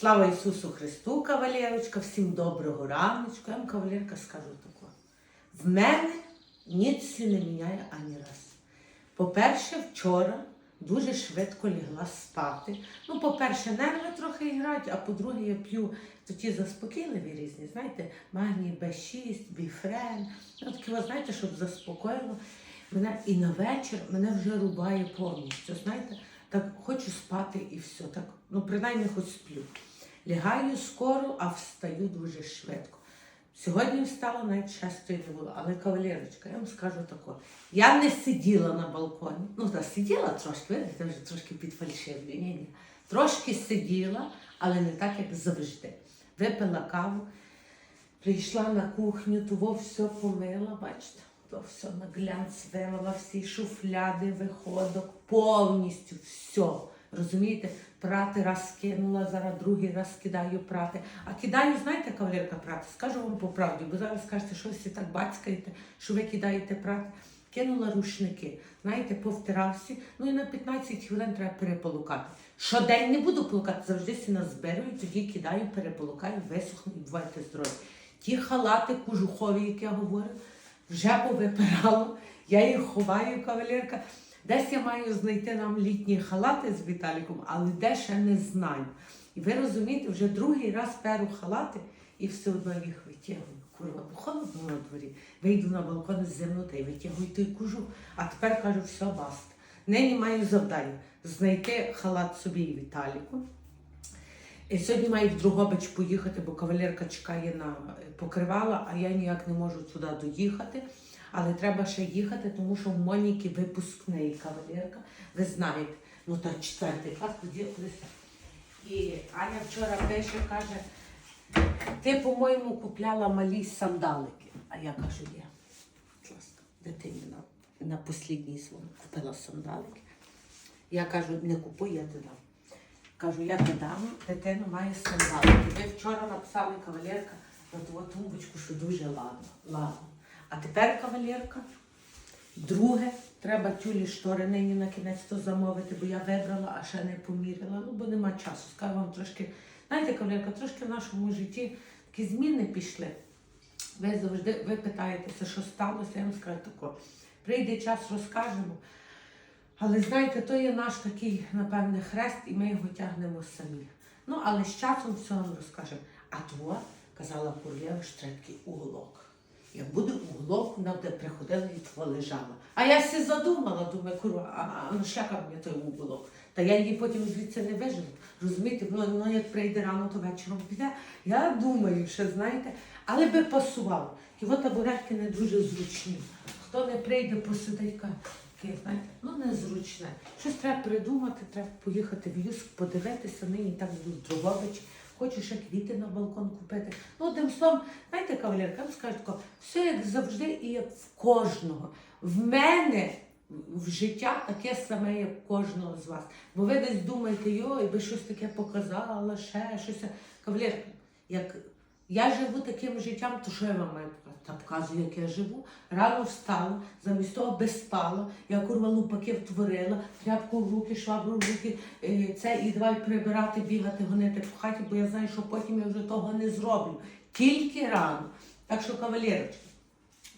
Слава Ісусу Христу, кавалерочка, всім доброго раночку. Я вам кавалерка скажу таке. В мене ніц не міняє ані раз. По-перше, вчора дуже швидко лягла спати. Ну, по-перше, нерви трохи грають, а по-друге, я п'ю ті заспокійливі різні, знаєте, магній Б6, біфрен. Ну, такі, ви знаєте, щоб заспокоїло. Мене і на вечір мене вже рубає повністю. Знаєте, так хочу спати і все. Так, ну, принаймні хоч сплю. Лягаю скоро, а встаю дуже швидко. Сьогодні встала, навіть шестої не було. Але кавалерочка, я вам скажу тако. Я не сиділа на балконі. Ну, так, сиділа трошки, видите, вже трошки підфальшивлю. Ні. Трошки сиділа, але не так, як завжди. Випила каву, прийшла на кухню, того все помила, бачите, то все на глянц вимила, всі шуфляди, виходок, повністю все. Розумієте, прати раз кинула, зараз другий раз кидаю прати. А кидаю, знаєте, кавалерка прати, скажу вам по правді, бо зараз скажете, що ви так бацькаєте, що ви кидаєте прати. Кинула рушники, знаєте, повтирався, ну і на 15 хвилин треба переполукати. Щодень не буду полукати, завжди сі назбираю, тоді кидаю, переполукаю, висохну і бувайте здорові. Ті халати кожухові, як я говорю, вже повипирала, я їх ховаю, кавалерка. Десь я маю знайти нам літні халати з Віталіком, але де ще не знаю. І ви розумієте, вже другий раз перу халати і все одно їх витягую. Курва, бо холодно на дворі. Вийду на балкон з землю та й витягую той кожух. А тепер кажу, все, баста. Нині маю завдання знайти халат собі і Віталіку. І сьогодні маю в Другобич поїхати, бо кавалерка чекає на е, покривала, а я ніяк не можу туди доїхати. Але треба ще їхати, тому що в Моніки випускний кавалерка. Ви знаєте, ну так четвертий клас тоді. І Аня вчора пише, каже, ти, по-моєму, купляла малі сандалики. А я кажу, ласка, дитині на, на послідній своєму купила сандалики. Я кажу, не купуй, я ти дам. Кажу, я ти дам, дитина має сандалики. Ви вчора написали кавалерка на ту тумбочку, що дуже ладно. ладно. А тепер кавалерка. Друге, треба тюлі штори нині на кінець то замовити, бо я вибрала, а ще не поміряла. Ну, бо нема часу. Скажу вам трошки, знаєте, кавалерка, трошки в нашому житті такі зміни пішли. Ви завжди ви питаєтеся, що сталося, я вам скажу тако. Прийде час, розкажемо. Але знаєте, то є наш такий, напевне, хрест, і ми його тягнемо самі. Ну, але з часом все вам розкажемо. А того, казала що треба такий уголок. Як буде уголок, вона буде приходила і того лежала. А я все задумала, думаю, курва, а, а ну шляка мені той уголок. Та я її потім звідси не вижену. Розумієте, воно, воно як прийде рано, то вечором піде. Я думаю, що знаєте, але би пасувало. Його табуретки не дуже зручні. Хто не прийде, посидить, каже, таке, знаєте, ну незручне. Щось треба придумати, треба поїхати в Юск, подивитися, нині так буду в Дрогобич. Хочу ще квіти на балкон купити. Ну, одним словом, знаєте, кавалерка, вам скажу тако, все як завжди і як в кожного. В мене в життя таке саме, як кожного з вас. Бо ви десь думаєте, йой, би щось таке показала, ще щось. Кавалерка, як я живу таким життям, то що я вам маю? Та показую, як я живу. Рано встала, замість того без спала, я курва лупаки втворила, тряпку в руки, швабру в руки, е, це і давай прибирати, бігати, гонити по хаті, бо я знаю, що потім я вже того не зроблю. Тільки рано. Так що, кавалерочки,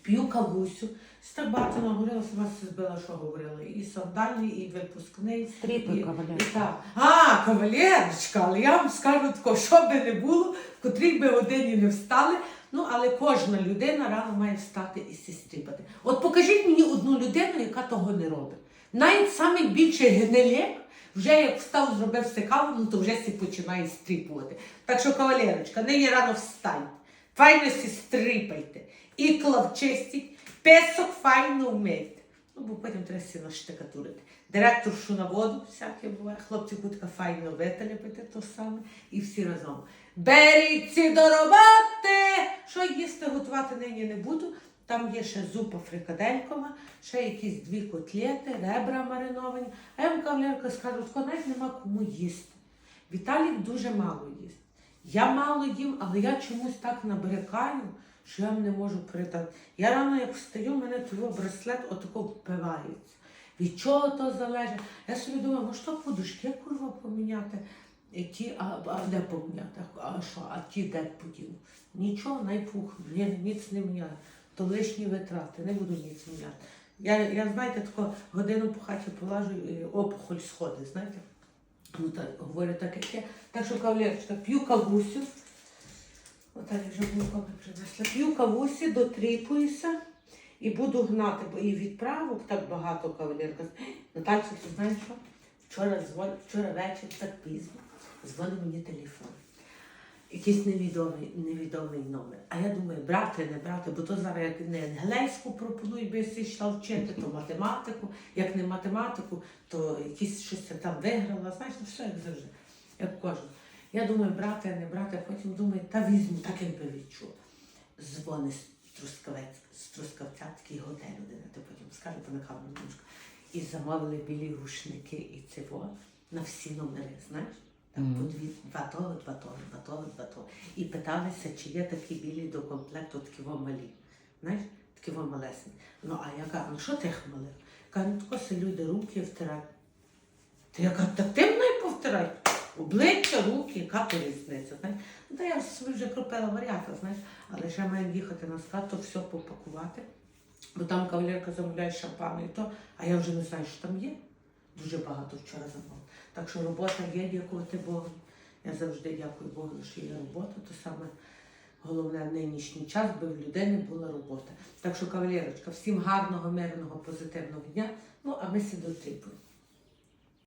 п'ю кавусю. Так багато наговорила, сама все збила, що говорила. І сандальний, і випускний. Стріпи, і- кавалерка. і так. А, кавалерочка, але я вам скажу тако, що би не було, в котрій би годині не встали. Ну, але кожна людина рано має встати і сістріпати. От покажіть мені одну людину, яка того не робить. Навіть самий більший генелек, вже як встав, зробив все каву, ну то вже сі починає стріпувати. Так що, кавалерочка, нині рано встаньте, файно сі стріпайте, ікла вчистіть, песок файно вмийте. Ну, бо потім треба сі наштикатурити. Директоршу на воду, всяке буває, хлопці кутка файно вителепити то саме і всі разом. Беріться до роботи! Що їсти готувати нині не буду. Там є ще зупа фрикаделькова, ще якісь дві котлети, ребра мариновані. А я вам кавалерка скажу, тако навіть нема кому їсти. Віталік дуже мало їсть. Я мало їм, але я чомусь так набрякаю, що я вам не можу передати. Я рано як встаю, мене того браслет отако впивається. Від чого то залежить? Я собі думаю, може то подушки курва поміняти. Ті, а, а де поміняти? А що, а ті де подіну? Нічого, найпух, ні, ніц не міняю. То лишні витрати, не буду ніц міняти. Я, я знаєте, тако годину по хаті полажу і опухоль сходить, знаєте? Ну так, говорю так, як є. Так що кавалерочка, п'ю кавусю. Отак вже було принесла. П'ю кавусі, дотріпуюся і буду гнати, бо і відправок так багато кавалерка. Натальця, ти знаєш що? Вчора дзвон, вчора вечір так пізно. Дзвонить мені телефон. Якийсь невідомий, невідомий номер. А я думаю, брати, не брати, бо то зараз як не англійську пропонують, би я йшла вчити, то математику. Як не математику, то якісь щось там виграла. Знаєш, ну все як завжди, як кожен. Я думаю, брати, не брати, а потім думаю, та візьму, так якби відчула. Дзвони з Трускавця, такий готель один, ти потім скажу, по на камеру немножко. І замовили білі рушники і цього на всі номери, знаєш? Там по дві, два толи, два толи, два толи, два толи. І питалися, чи є такі білі до комплекту, такі во малі. Знаєш, такі во малесні. Ну, а я кажу, ну що ти їх малив? Кажу, ну тако люди руки втирають. Та я кажу, так ти мною повтирай. Обличчя, руки, яка то різниця, знаєш? Ну, та я собі вже кропила варіанти, знаєш, але ще маємо їхати на склад, то все попакувати. Бо там кавалерка замовляє шампану і то, а я вже не знаю, що там є. Дуже багато вчора замовила. Так що робота є, дякувати Богу. Я завжди дякую Богу, що є робота, то саме головне нинішній час, би в людини була робота. Так що, кавалерочка, всім гарного, мирного, позитивного дня. Ну, а ми сі дотріпуємо.